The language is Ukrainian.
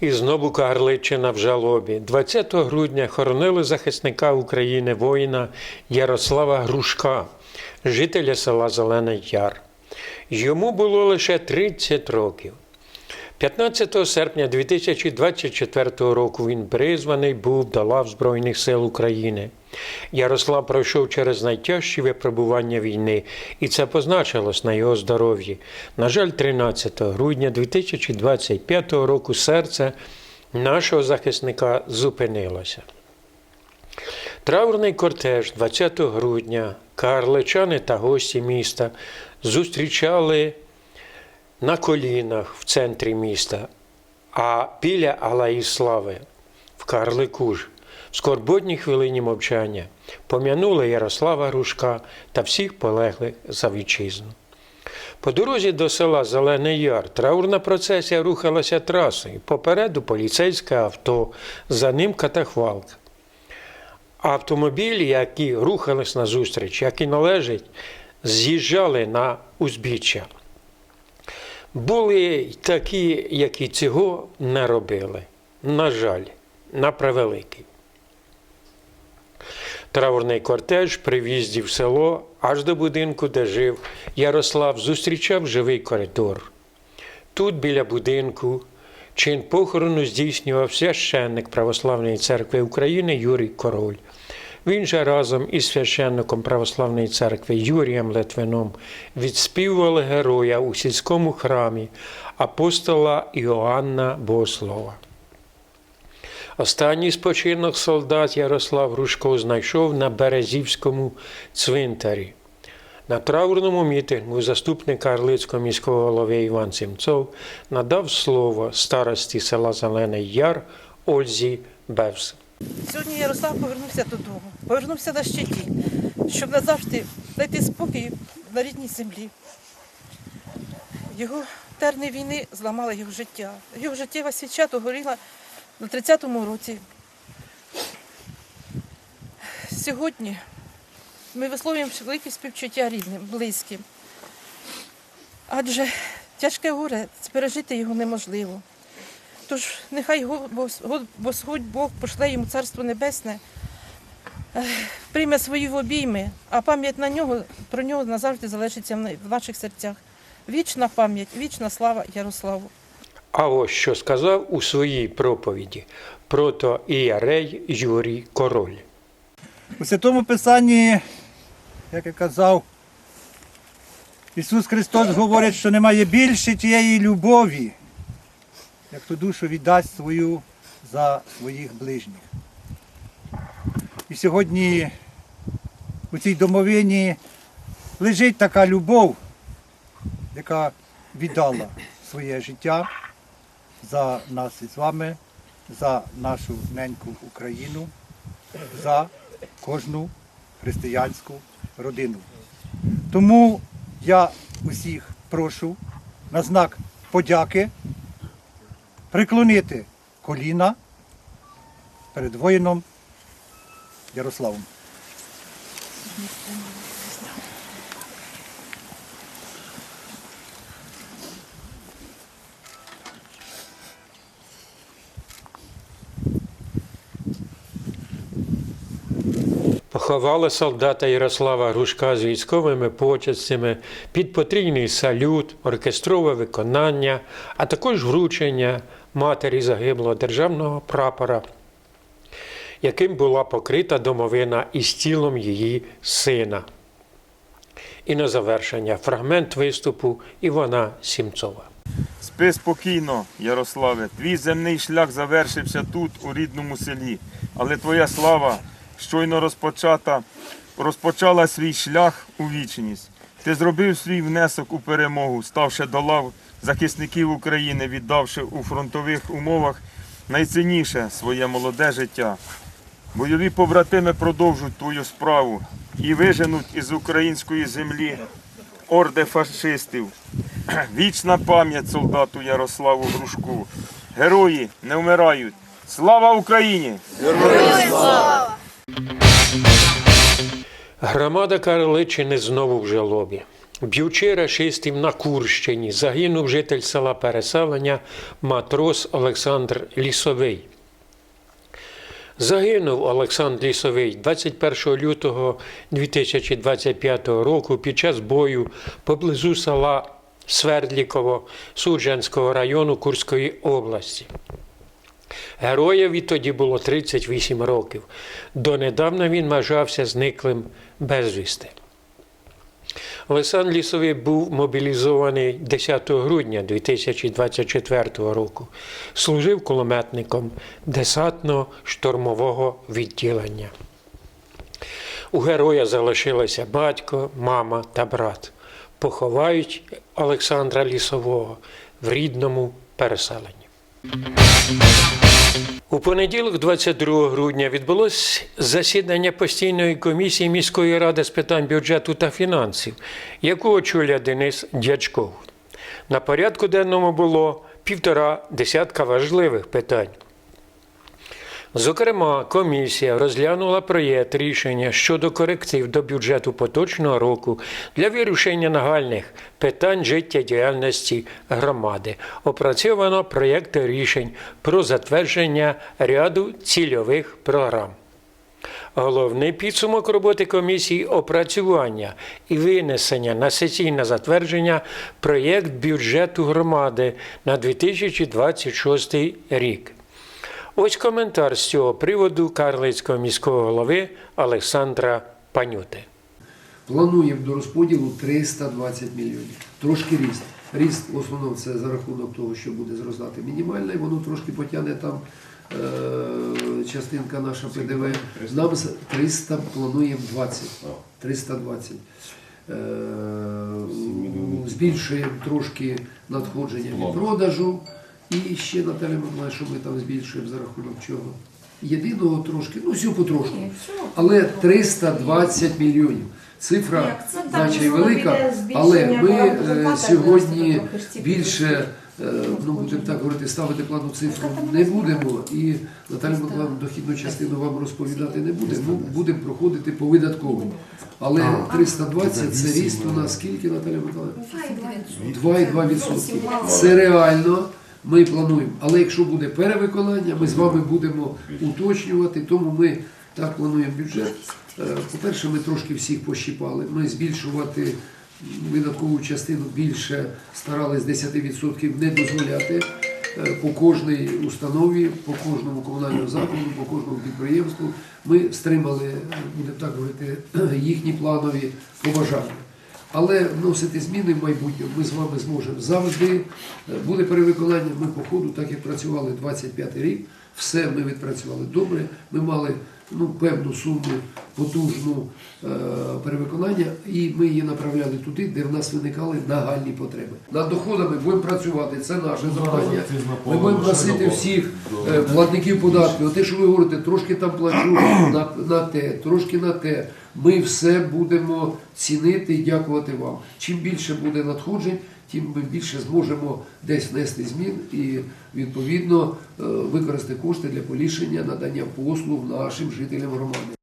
І знову Кагарличина в жалобі. 20 грудня хоронили захисника України воїна Ярослава Грушка, жителя села Зелений Яр. Йому було лише 30 років. 15 серпня 2024 року він призваний був до лав Збройних сил України. Ярослав пройшов через найтяжчі випробування війни, і це позначилось на його здоров'ї. На жаль, 13 грудня 2025 року серце нашого захисника зупинилося. Траурний кортеж 20 грудня карличани та гості міста зустрічали на колінах в центрі міста, а біля Алеї Слави в Карлику ж в скорботній хвилині мовчання пом'янули Ярослава Грушка та всіх полеглих за вітчизну. По дорозі до села Зелений Яр траурна процесія рухалася трасою. Попереду поліцейське авто, за ним катахвалка. Автомобілі, які рухались назустріч, які належать, з'їжджали на узбіччя. Були й такі, які цього не робили. На жаль, на превеликий. Траурний кортеж при в'їзді в село аж до будинку, де жив Ярослав, зустрічав живий коридор. Тут, біля будинку, чин похорону здійснював священник Православної церкви України Юрій Король. Він же разом із священником Православної церкви Юрієм Литвином відспівували героя у сільському храмі апостола Іоанна Богослова. Останній спочинок солдат Ярослав Грушко знайшов на Березівському цвинтарі. На траурному мітингу заступник Карлицького міського голови Іван Сімцов надав слово старості села Зелений Яр Ользі Бевс. Сьогодні Ярослав повернувся додому, повернувся на щиті, щоб назавжди знайти спокій на рідній землі. Його терни війни зламали його життя. Його життєва свіча догоріла на 30-му році. Сьогодні ми висловлюємо велике співчуття рідним, близьким. Адже тяжке горе пережити його неможливо. Тож нехай Господь Бог пошле йому царство небесне, прийме свої в обійми, а пам'ять на нього про нього назавжди залишиться в на- наших серцях. Вічна пам'ять, вічна слава Ярославу. А ось що сказав у своїй проповіді протоіарей Юрій Король. У Святому Писанні, як я казав, Ісус Христос говорить, що немає більше тієї любові, як ту душу віддасть свою за своїх ближніх. І сьогодні у цій домовині лежить така любов, яка віддала своє життя за нас із вами, за нашу неньку Україну, за кожну християнську родину. Тому я усіх прошу на знак подяки приклонити коліна перед воїном Ярославом. Поховали солдата Ярослава Грушка з військовими почестями під потрійний салют, оркестрове виконання, а також вручення матері загиблого державного прапора, яким була покрита домовина із тілом її сина. І на завершення фрагмент виступу Івана Сімцова. Спи спокійно, Ярославе, твій земний шлях завершився тут, у рідному селі, але твоя слава щойно розпочата, розпочала свій шлях у вічність. Ти зробив свій внесок у перемогу, ставши до лав захисників України, віддавши у фронтових умовах найцінніше своє молоде життя. Бойові побратими продовжують твою справу і виженуть із української землі орди фашистів. Вічна пам'ять солдату Ярославу Грушку. Герої не вмирають. Слава Україні! Громада Карличини знову в жалобі. Б'ючи рашистів на Курщині, загинув житель села Переселення матрос Олександр Лісовий. Загинув Олександр Лісовий 21 лютого 2025 року під час бою поблизу села Свердліково Суджанського району Курської області. Героєві тоді було 38 років. Донедавна він вважався зниклим безвісти. Олександр Лісовий був мобілізований 10 грудня 2024 року. Служив кулеметником десантно-штурмового відділення. У героя залишилися батько, мама та брат. Поховають Олександра Лісового в рідному переселенні. У понеділок, 22 грудня, відбулось засідання постійної комісії міської ради з питань бюджету та фінансів, яку очолює Денис Дячков. На порядку денному було півтора десятка важливих питань. Зокрема, комісія розглянула проєкт рішення щодо коректив до бюджету поточного року для вирішення нагальних питань життєдіяльності громади. Опрацьовано проєкти рішень про затвердження ряду цільових програм. Головний підсумок роботи комісії опрацювання і винесення на сесійне затвердження проєкт бюджету громади на 2026 рік. Ось коментар з цього приводу Карлицького міського голови Олександра Панюти. Плануємо до розподілу 320 мільйонів. Трошки ріст. Ріст в основному це за рахунок того, що буде зростати мінімальне, і воно трошки потягне там е, частинка наша ПДВ. Нам 300 плануємо 20. 320. Е, збільшуємо трошки надходження від продажу. І ще Наталя Миколаївна, що ми там збільшуємо за рахунок чого? Єдиного трошки, ну всю потрошку. Але 320 мільйонів. Цифра значить воно велика, але ми е, сьогодні більше, е, ну будемо так говорити, ставити плану цифру не будемо. І Наталя Миколаївна дохідну частину вам розповідати не буде. Ну, будемо проходити по видатковій. Але 320 це ріст у нас скільки, Наталя Миколаївна? 2,2%. Це реально. Ми плануємо. Але якщо буде перевиконання, ми з вами будемо уточнювати. Тому ми так плануємо бюджет. Е, По-перше, ми трошки всіх пощіпали. Ми збільшувати видаткову частину більше старались 10% не дозволяти е, по кожній установі, по кожному комунальному закладу, по кожному підприємству. Ми стримали, е, будемо так говорити, їхні планові побажання. Але вносити зміни в майбутнє ми з вами зможемо завжди. Е, Буде перевиконання. Ми по ходу, так як працювали 25 рік, все ми відпрацювали добре. Ми мали ну, певну суму потужну е, перевиконання, і ми її направляли туди, де в нас виникали нагальні потреби. Над доходами будемо працювати. Це наше завдання. Ми будемо просити всіх е, платників податків. Те, що ви говорите, трошки там плачу на, на те, трошки на те. Ми все будемо цінити і дякувати вам. Чим більше буде надходжень, тим ми більше зможемо десь внести змін і відповідно е, використати кошти для поліпшення надання послуг нашим жителям громади.